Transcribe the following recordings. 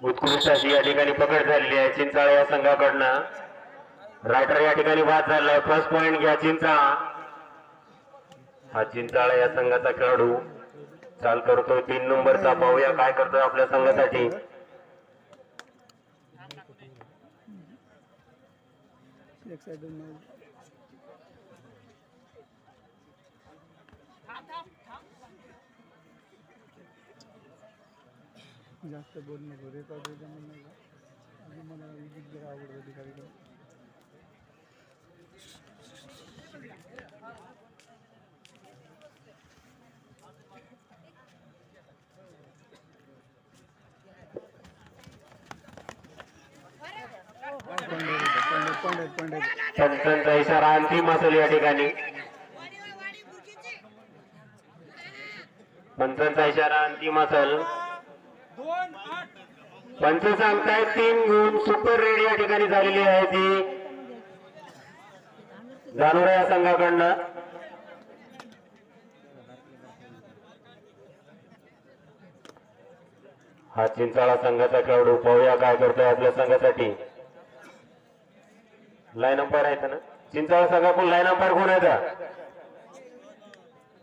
उत्कृष्ट अशी या ठिकाणी पकड झालेली आहे. चिंचाळ या संघाकडनं. रायटर या ठिकाणी बाद झालाय फर्स्ट पॉइंट घ्या चिंचाळा हा चिंचाळा या संघाचा खेळाडू. चाल करतोय. तीन नंबरचा पाहूया काय करतोय आपल्या संघासाठी. एक जास्त बोलणं नको रेकॉर्ड होते म्हणून आणि मला विजित जरा आवडत होती कार्यक्रम. पंडित इशारा अंतिम असेल या ठिकाणी पंचांचा इशारा अंतिम असेल. पंच सांगताय तीन गुण सुपर रेड या ठिकाणी झालेली आहे ती जानोरा या संघाकडनं. हा चिंचाळा संघाचा खेळाडू पाहूया काय करतोय आपल्या संघासाठी. लाईन अंपायर आहेत ना? चिंचाळा संघाकडून लाईन अंपायर कोण आहेत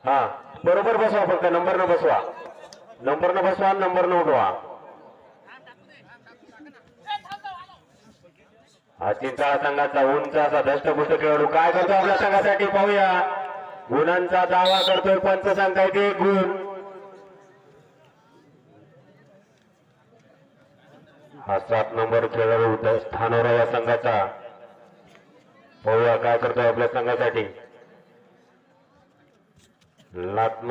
हा बरोबर बसवा फक्त नंबर न बसवा. नंबर न बसवा नंबर न उठवा हा संघाचा उंच असा दष्टपुष्ट खेळाडू काय करतो आपल्या संघासाठी पाहूया. गुणांचा दावा करतोय पंच सांगता येते गुण. हा सात नंबर खेळाडू स्थानावर या संघाचा. पाहूया काय करतोय आपल्या संघासाठी. लात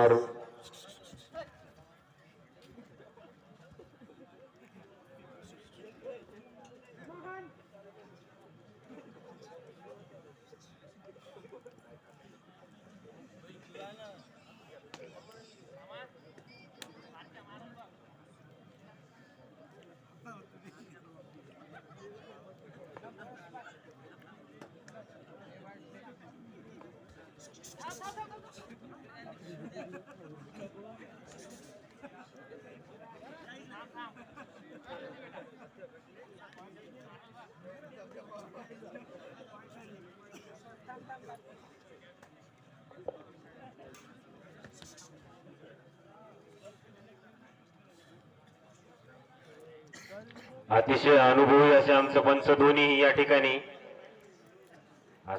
अतिशय अनुभवी असे आमचं पंच दोन्ही या ठिकाणी.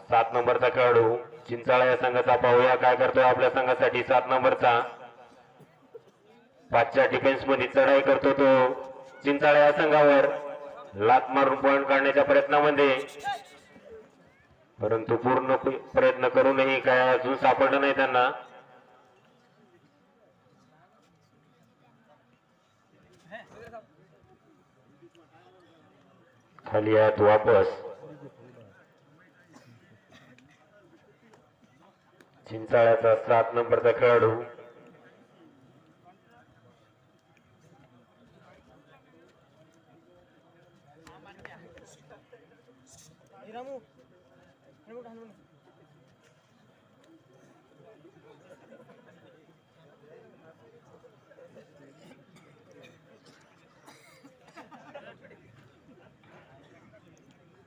सात नंबरचा खेळाडू चिंचाळा या संघाचा पाहूया. काय करतोय आपल्या संघासाठी सात नंबरचा. पाचच्या डिफेन्समध्ये चढाई करतो तो चिंचाळा या संघावर. लात मारून पॉईंट काढण्याच्या प्रयत्नामध्ये. परंतु पूर्ण प्रयत्न करूनही काय अजून सापडलं नाही त्यांना. खाली आहेत वापस. चिंचाळ्याचा सात नंबरचा खेळाडू.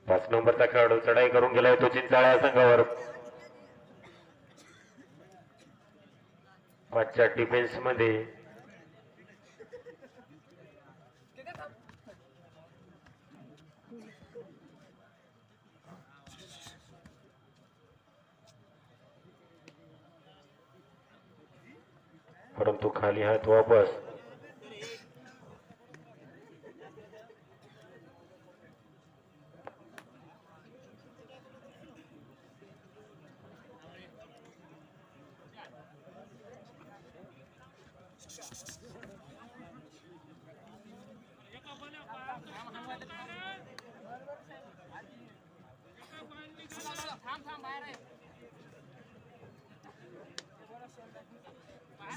पाच नंबरचा खेळाडू चढाई करून गेलाय तो चिंचाळ्या संघावर. पाचच्या डिफेन्समध्ये परंतु खाली हात वापस.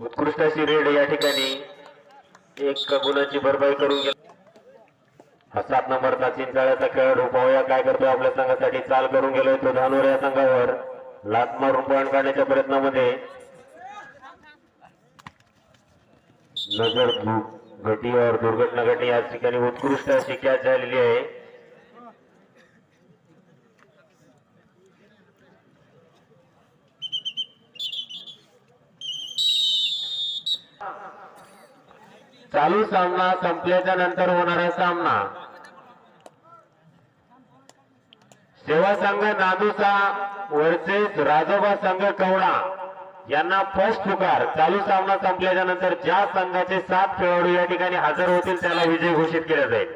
उत्कृष्ट अशी रेड या ठिकाणी एक गुणांची भरपाई करून गेला हा सात नंबरचा चिंचाळ्याचा खेळाडू पाहूया. काय करतो आपल्या संघासाठी? चाल करून गेलोय तो धानोर या संघावर. लात मारून पॉईंट काढण्याच्या प्रयत्नामध्ये. नजर घटी और दुर्घटना घटी या ठिकाणी उत्कृष्ट अशी कॅच झालेली आहे. चालू सामना संपल्याच्या नंतर होणारा सामना. सेवा संघ नादूचा वर्सेस राजोबा संघ कवडा यांना फर्स्ट पुकार. चालू सामना संपल्याच्या नंतर ज्या संघाचे सात खेळाडू या ठिकाणी हजर होतील त्याला विजय घोषित केला जाईल.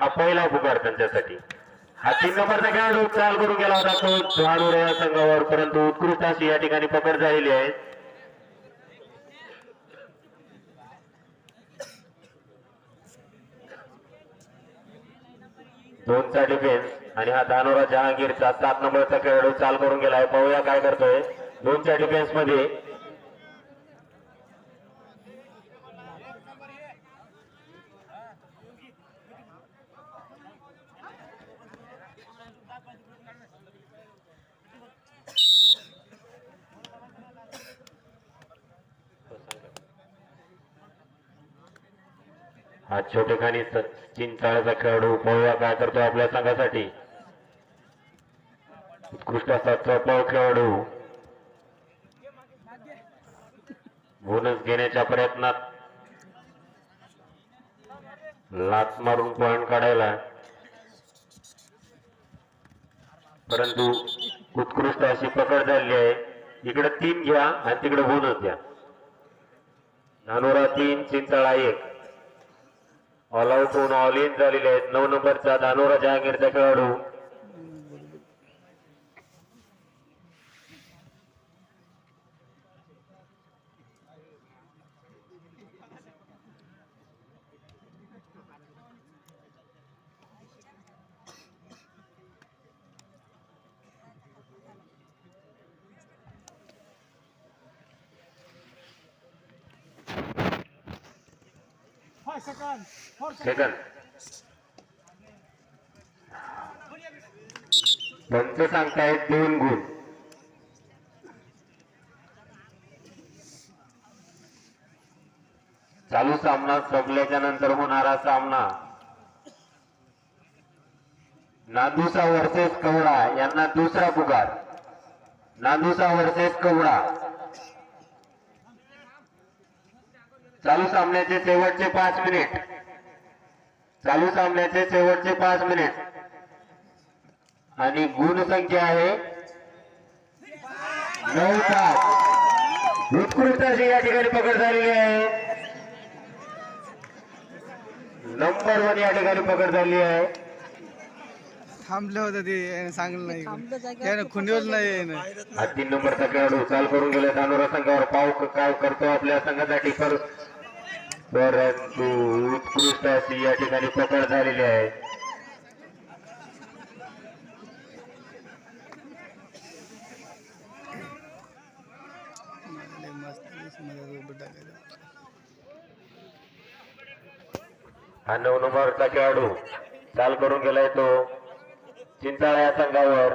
हा पहिला पुकार त्यांच्यासाठी. हा तीन नंबरचा खेळाडू चाल करून गेला होता तो धानोर या संघावर परंतु उत्कृष्ट अशी या ठिकाणी पकड झालेली आहे. दोनचा डिफेन्स आणि हा दानोरा जहांगीरचा सात नंबरचा खेळाडू चाल करून गेलाय. पाहूया काय करतोय. दोनच्या डिफेन्समध्ये हा छोटेखानी चिंचाळ्याचा खेळाडू पळवा काय करतो आपल्या संघासाठी? उत्कृष्ट असा चौपाव खेळाडू. बोनस घेण्याच्या प्रयत्नात लात मारून पॉइंट काढायला. परंतु उत्कृष्ट अशी पकड झाली आहे. इकडे तीन घ्या आणि तिकडे बोनस द्या. नानोरा तीन चिंचाळा एक. ऑल आउट होऊन ऑल इन झालेले आहेत नऊ नंबरचा धानोरा जहांगीरचा खेळाडू पंच सांगतायत दोन गुण. चालू सामना संपल्याच्या नंतर होणारा सामना. नांदूसा वर्सेस कवडा यांना दुसरा पुकार. नांदूसा वर्सेस कवडा. चालू सामन्याचे शेवटचे पाच मिनिट. चालू सामन्याचे शेवटचे पाच मिनिट. आणि गुण संख्या आहे नऊ सात. उत्कृष्ट अशी या ठिकाणी पकड झालेली आहे. नंबर वन या ठिकाणी पकड झाली आहे. थांबलं होतं ते सांगलं नाही खुंडवलं नाही याने. हा तीन नंबरचा खेळाडू चाल करून गेला. धानोरा संघावर पाव काय करतो आपल्या संघासाठी. पर परंतु उत्कृष्ट अशी या ठिकाणी पकड झालेली आहे. हा नऊ नंबरचा खेळाडू चाल करून गेलाय तो. चिंताळा या संघावर.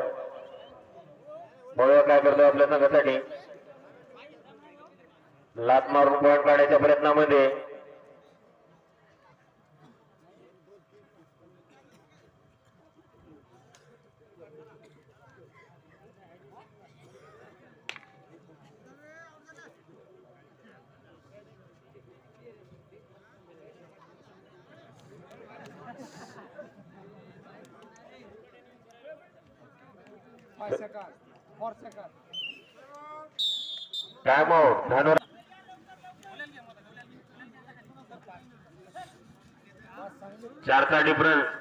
बघूया काय करतो आपल्या संघासाठी? लात मारून पॉईंट काढायच्या प्रयत्नामध्ये. टाइम आउट धनुर चारचा डिफरन्स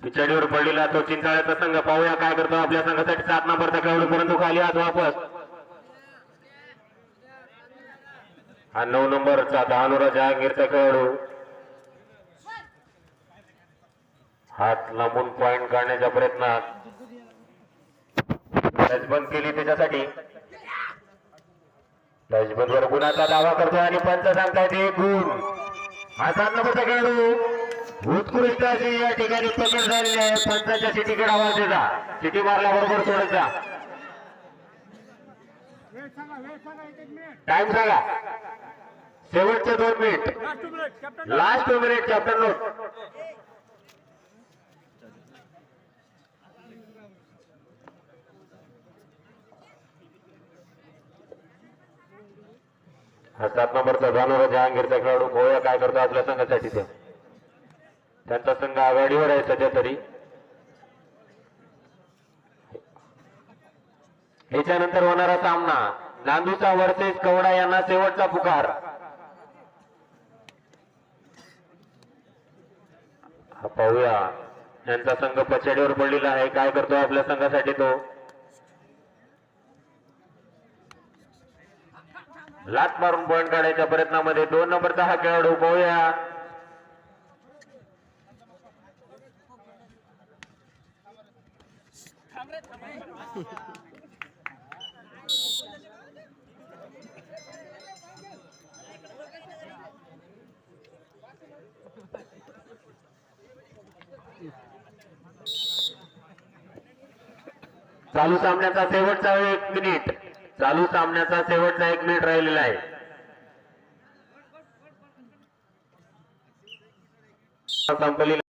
पिछाडीवर पडलेला तो चिंचाळ्याचा संघ. पाहूया काय करतो आपल्या संघासाठी सात नंबरचा खेळाडू परंतु खाली आज वापस. हा नऊ नंबरचा दहानुरा जहांगीरचा खेळाडू हात लांबून पॉइंट काढण्याच्या प्रयत्नात बंद केली त्याच्यासाठी टच बंद वर गुणाचा दावा करतोय आणि पंच सांगतायत एक गुण हा सात नंबरचा खेळाडू उत्कृष्ट अशी या ठिकाणी पकड झालेली आहे पंचाच्या सिटीकडे आवाज द्यायचा सिटी मारल्याबरोबर एक मिनिट टाइम सांगा शेवटचे दोन minute. Last two minute captain note हा सात नंबरचा जाणवर जहांगीरचा खेळाडू. पोहया काय करतो आपल्या संघासाठी ते? त्यांचा संघ आघाडीवर आहे सध्या तरी. याच्यानंतर होणारा सामना. नांदूचा वर्सेस कवडा यांना शेवटचा पुकार हा पाहूया. यांचा संघ पछाडीवर पडलेला आहे. काय करतो आपल्या संघासाठी तो? लात मारून पॉइंट काढायच्या प्रयत्नामध्ये दोन नंबरचा हा खेळाडू पाहूया. चालू सामन्याचा शेवटचा एक मिनिट. चालू सामन्याचा शेवटचा एक मिनिट राहिलेला आहे. संपलेला